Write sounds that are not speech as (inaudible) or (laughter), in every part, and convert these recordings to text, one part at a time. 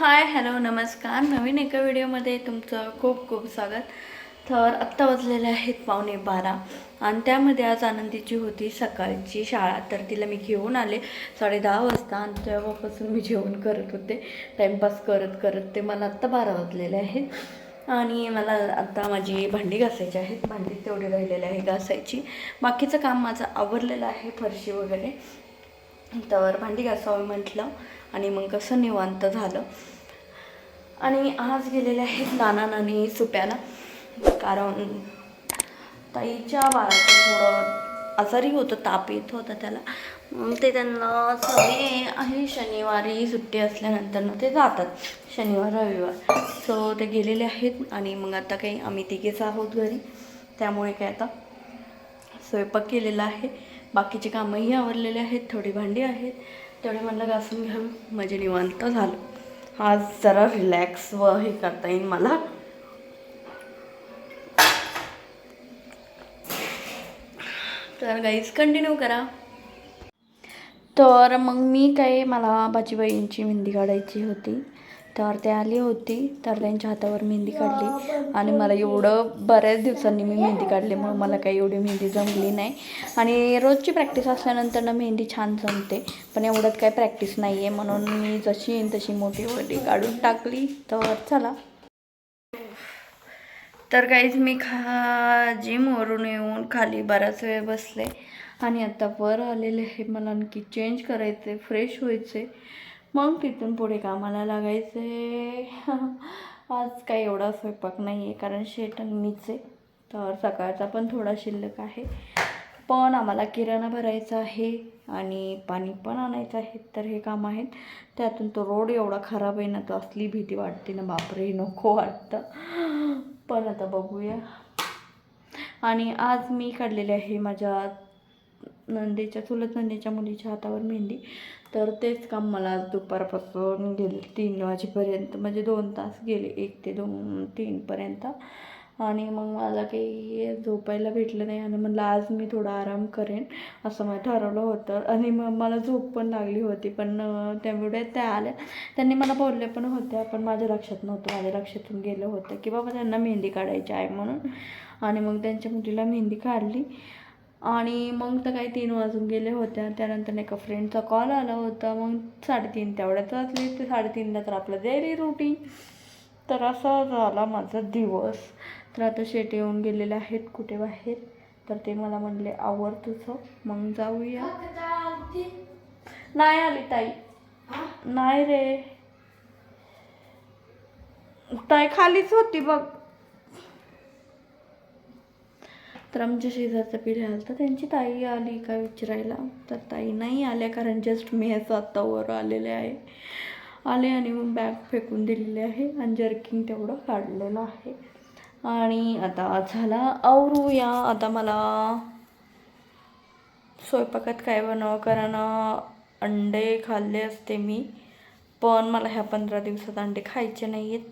Hi hello नमस्कार. नवीन एका व्हिडिओमध्ये तुमचं खूप खूप स्वागत. तर आत्ता वाजलेले आहेत पावणे बारा आणि त्यामध्ये आज आनंदीची होती सकाळची शाळा. तर तिला मी घेऊन आले साडे दहा वाजता आणि तेव्हापासून मी जेवण करत होते. टाईमपास करत करत ते मला आत्ता बारा वाजलेले आहेत. आणि मला आत्ता माझी भांडी घासायची आहेत. भांडी तेवढी राहिलेली आहे घासायची. बाकीचं काम माझं आवरलेलं आहे फरशी वगैरे. तर भांडी घासावं म्हटलं. आणि मग कसं निवांत झालं. आणि आज गेलेले आहेत नाना नानी सुप्याला. कारण ताईच्या बाळाचं थोडं आजारी होतं ताप येत होता त्याला. मग ते त्यांना सवय आहे शनिवारी सुट्टी असल्यानंतर ते जातात. शनिवार रविवार. सो ते गेलेले आहेत आणि मग आता काही आम्ही तिघेच आहोत घरी. त्यामुळे काय आता स्वयंपाक केलेला आहे. बाकीचे कामंही आवरलेले आहेत थोडी भांडी आहेत. तेवढे म्हणलं घासून घ्या म्हणजे निवांत झालं. आज जरा रिलॅक्स व हे करता येईल मला. तर गाईज कंटिन्यू करा. तर मग मी काय मला बाजीबाईंची मेहंदी काढायची होती. तर ते आली होती तर त्यांच्या हातावर मेहंदी काढली. आणि मला एवढं बऱ्याच दिवसांनी मी मेहंदी काढली मग मला काही एवढी मेहंदी जमली नाही. आणि रोजची प्रॅक्टिस असल्यानंतर ना मेहंदी छान जमते पण एवढ्यात काही प्रॅक्टिस नाही आहे म्हणून मी जशी येईन तशी मोठी मोठी काढून टाकली. तर चला. तर काहीच मी खा जिमवरून येऊन खाली बराच वेळ बसले. आणि आता वर आलेले आहे मला आणखी चेंज करायचे फ्रेश व्हायचे मग तिथून पुढे कामाला लागायचे. (laughs) आज काही एवढा स्वयंपाक नाही आहे कारण शेट आणि मीच आहे. तर सकाळचा पण थोडा शिल्लक आहे. पण आम्हाला किराणा भरायचा आहे आणि पाणी पण आणायचं आहे तर हे काम आहेत. त्यातून तो रोड एवढा खराब आहे ना तो असली भीती वाटते ना बापरे नको वाटतं. पण आता बघूया. आणि आज मी काढलेले आहे माझ्या नंदेच्या चुलत नंदेच्या मुलीच्या हातावर मेहंदी. तर तेच काम मला आज दुपारपासून गेले तीन वाजेपर्यंत म्हणजे दोन तास गेले एक ते दोन तीनपर्यंत आणि मग मला काही झोपायला भेटलं नाही आणि म्हणलं आज मी थोडा आराम करेन असं मला ठरवलं होतं. आणि मग मला झोप पण लागली होती पण त्यामुळे त्या आल्या. त्यांनी मला बोलले पण होत्या पण माझ्या लक्षात नव्हतं माझ्या लक्षातून गेलं होतं की बाबा त्यांना मेहंदी काढायची आहे म्हणून. आणि मग त्यांच्या मुलीला मेहंदी काढली. आणि मग तर काही तीन वाजून गेले होत्या त्यानंतर एका फ्रेंडचा कॉल आला होता. मग साडेतीन तेवढ्यात वाजले ते साडेतीनला तर आपलं डेली रुटीन तर असा झाला माझा दिवस. तर आता शेट येऊन गेलेले आहेत कुठे बाहेर. तर ते मला म्हणले आवर तुझं. मग जाऊया. नाही आली ताई. नाही रे. ताई खालीच होती बघ. तर आमच्या शेजारचा पिढी आला तर त्यांची ताई आली का विचारायला? तर ताई नाही आल्या कारण जस्ट मी ह्याचं आत्ता वर आलेले आहे. आले आणि मग बॅग फेकून दिलेली आहे आणि जर्किंग तेवढं काढलेलं आहे. आणि आता झाला आवरूया. आता मला स्वयंपाकात काय बनावं कारण अंडे खाल्ले असते मी. पण मला ह्या पंधरा दिवसात अंडे खायचे नाही आहेत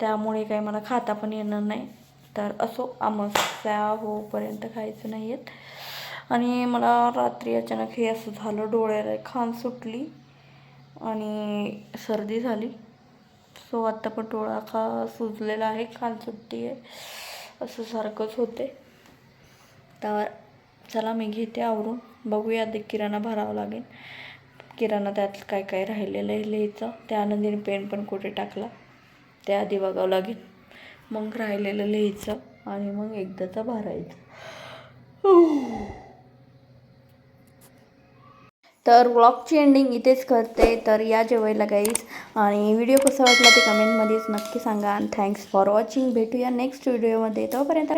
त्यामुळे काय मला खाता पण येणार नाही. तर असो अमावस्या होपर्यंत खायचं नाही आहेत आणि मला रात्री अचानक हे असं झालं डोळ्याला खान सुटली आणि सर्दी झाली. सो आत्ता पण डोळा खा सुजलेला आहे खान सुट्टी आहे असं सारखंच होते. तर चला मी घेते आवरून. बघूया आधी किराणा भरावा लागेल. किराणा त्यात काय काय राहिलेलं आहे लिहायचं. त्या आनंदीने पेन पण कुठे टाकला? ते आधी बघावं लागेल. मग राहिलेलं लिहायचं आणि मग एकदाचं भरायचं. तर व्लॉगची एंडिंग इथेच करते. तर या जेवायला गाईज आणि व्हिडिओ कसा वाटला ते कमेंटमध्येच नक्की सांगा. आणि थँक्स फॉर वॉचिंग भेटूया नेक्स्ट व्हिडिओमध्ये तोपर्यंत